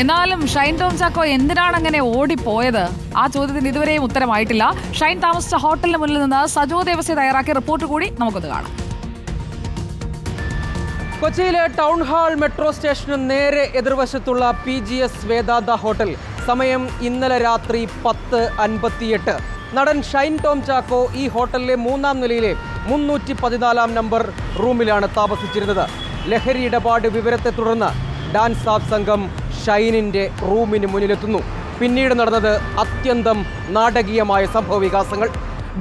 എന്നാലും ഷൈൻ ടോം ചാക്കോ എന്തിനാണ് അങ്ങനെ ഓടിപ്പോയത്? ആ ചോദ്യത്തിന് ഇതുവരെയും ഉത്തരമായിട്ടില്ല. ഷൈൻ താമസിച്ച ഹോട്ടലിന് മുന്നിൽ നിന്ന് സജോ ദേവസ്യ തയ്യാറാക്കിയ റിപ്പോർട്ട് കൂടി നമുക്കൊന്ന് കാണാം. കൊച്ചിയിലെ ടൗൺ ഹാൾ മെട്രോ സ്റ്റേഷന് നേരെ എതിർവശത്തുള്ള P G S Vedanta hotel. സമയം ഇന്നലെ രാത്രി പത്ത് അൻപത്തിയെട്ട്. നടൻ ഷൈൻ ടോം ചാക്കോ ഈ ഹോട്ടലിലെ മൂന്നാം നിലയിലെ മുന്നൂറ്റി പതിനാലാം നമ്പർ റൂമിലാണ് താമസിച്ചിരുന്നത്. ലഹരി ഇടപാട് വിവരത്തെ തുടർന്ന് ഡാൻസ് സാബ് സംഘം ഷൈനിന്റെ റൂമിന് മുന്നിലെത്തുന്നു. പിന്നീട് നടന്നത് അത്യന്തം നാടകീയമായ സംഭവ വികാസങ്ങൾ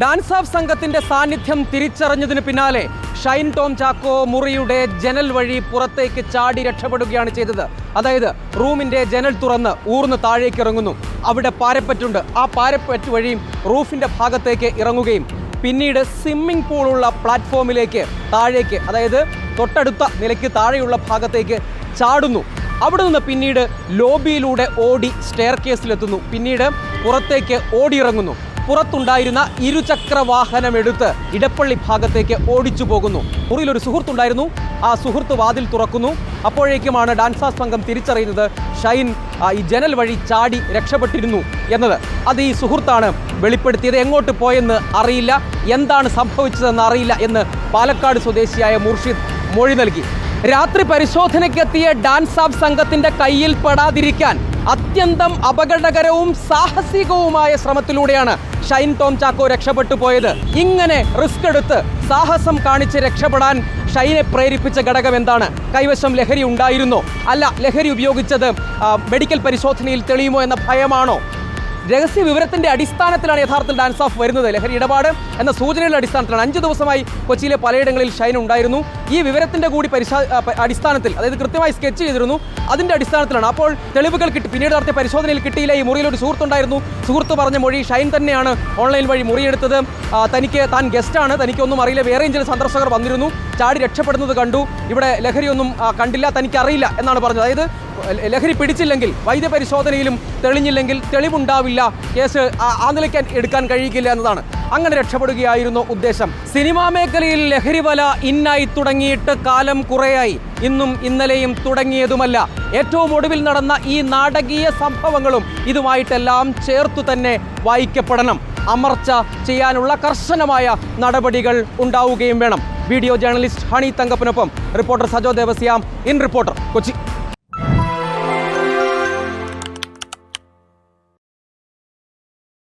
ഡാൻസ് ഓഫ് സംഘത്തിന്റെ സാന്നിധ്യം തിരിച്ചറിഞ്ഞതിന് പിന്നാലെ ഷൈൻ ടോം ചാക്കോ മുറിയുടെ ജനൽ വഴി പുറത്തേക്ക് ചാടി രക്ഷപ്പെടുകയാണ് ചെയ്തത്. അതായത് റൂമിന്റെ ജനൽ തുറന്ന് ഊർന്ന് താഴേക്ക് ഇറങ്ങുന്നു അവിടെ പാരപ്പറ്റുണ്ട്. ആ പാരപ്പറ്റ് വഴിയും റൂഫിന്റെ ഭാഗത്തേക്ക് ഇറങ്ങുകയും പിന്നീട് സ്വിമ്മിംഗ് പൂളുള്ള പ്ലാറ്റ്ഫോമിലേക്ക് താഴേക്ക് അതായത് തൊട്ടടുത്ത നിലയ്ക്ക് താഴെയുള്ള ഭാഗത്തേക്ക് ചാടുന്നു. അവിടെ നിന്ന് പിന്നീട് ലോബിയിലൂടെ ഓടി സ്റ്റെയർ കേസിലെത്തുന്നു പിന്നീട് പുറത്തേക്ക് ഓടിയിറങ്ങുന്നു. പുറത്തുണ്ടായിരുന്ന ഇരുചക്ര വാഹനം എടുത്ത് ഇടപ്പള്ളി ഭാഗത്തേക്ക് ഓടിച്ചു പോകുന്നു. മുറിയിൽ ഒരു സുഹൃത്തുണ്ടായിരുന്നു. ആ സുഹൃത്ത് വാതിൽ തുറക്കുന്നു. അപ്പോഴേക്കുമാണ് ഡാൻസർ സംഘം തിരിച്ചറിയുന്നത് ഷൈൻ ഈ ജനൽ വഴി ചാടി രക്ഷപ്പെട്ടിരുന്നു എന്നത്. അത് ഈ സുഹൃത്താണ് വെളിപ്പെടുത്തിയത്. എങ്ങോട്ട് പോയെന്ന് അറിയില്ല. എന്താണ് സംഭവിച്ചതെന്ന് അറിയില്ല എന്ന് പാലക്കാട് സ്വദേശിയായ മുർഷിദ് മൊഴി നൽകി. രാത്രി പരിശോധനയ്ക്കെത്തിയ ഡാൻസ് ആഫ് സംഘത്തിന്റെ കയ്യിൽ പെടാതിരിക്കാൻ അത്യന്തം അപകടകരവും സാഹസികവുമായ ശ്രമത്തിലൂടെയാണ് ഷൈൻ ടോം ചാക്കോ രക്ഷപ്പെട്ടു പോയത്. ഇങ്ങനെ റിസ്ക് എടുത്ത് സാഹസം കാണിച്ച് രക്ഷപ്പെടാൻ ഷൈനെ പ്രേരിപ്പിച്ച ഘടകം എന്താണ്? കൈവശം ലഹരി ഉണ്ടായിരുന്നോ? അല്ല ലഹരി ഉപയോഗിച്ചത് മെഡിക്കൽ പരിശോധനയിൽ തെളിയുമോ എന്ന ഭയമാണോ? രഹസ്യ വിവരത്തിന്റെ അടിസ്ഥാനത്തിലാണ് യഥാർത്ഥത്തിൽ ഡാൻസ് ഓഫ് വരുന്നത്. ലഹരി ഇടപാട് എന്ന സൂചനയുടെ അടിസ്ഥാനത്തിലാണ്. അഞ്ച് ദിവസമായി കൊച്ചിയിലെ പലയിടങ്ങളിൽ ഷൈൻ ഉണ്ടായിരുന്നു. ഈ വിവരത്തിന്റെ കൂടി പരിശാ അടിസ്ഥാനത്തിൽ അതായത് കൃത്യമായി സ്കെച്ച് ചെയ്തിരുന്നു. അതിന്റെ അടിസ്ഥാനത്തിലാണ്. അപ്പോൾ തെളിവുകൾ കിട്ടി. പിന്നീട് നടത്തിയ പരിശോധനയിൽ കിട്ടിയില്ല. ഈ മുറിയിൽ ഒരു സുഹൃത്തുണ്ടായിരുന്നു. സുഹൃത്ത് പറഞ്ഞ മൊഴി ഷൈൻ തന്നെയാണ് ഓൺലൈൻ വഴി മുറിയെടുത്തത്. തനിക്ക് താൻ ഗസ്റ്റാണ് തനിക്കൊന്നും അറിയില്ല. വേറെയും ചില സന്ദർശകർ വന്നിരുന്നു. ചാടി രക്ഷപ്പെടുന്നത് കണ്ടു. ഇവിടെ ലഹരിയൊന്നും കണ്ടില്ല. തനിക്കറിയില്ല എന്നാണ് പറഞ്ഞത്. അതായത് ലഹരി പിടിച്ചില്ലെങ്കിൽ വൈദ്യപരിശോധനയിലും തെളിഞ്ഞില്ലെങ്കിൽ തെളിവുണ്ടാവില്ല. കേസ് ആ- നിലയ്ക്ക് എടുക്കാൻ കഴിയില്ല എന്നതാണ്. അങ്ങനെ രക്ഷപ്പെടുകയായിരുന്നു ഉദ്ദേശം. സിനിമാ മേഖലയിൽ ലഹരി വല ഇന്നായി തുടങ്ങിയിട്ട് കാലം കുറേയായി. ഇന്നും ഇന്നലെയും തുടങ്ങിയതുമല്ല. ഏറ്റവും ഒടുവിൽ നടന്ന ഈ നാടകീയ സംഭവങ്ങളും ഇതുമായിട്ടെല്ലാം ചേർത്തു തന്നെ വായിക്കപ്പെടണം. അമർച്ച ചെയ്യാനുള്ള കർശനമായ നടപടികൾ ഉണ്ടാവുകയും വേണം. Video journalist Honey തങ്കപ്പനൊപ്പം. Reporter Sajo Devasyam. In reporter Kochi.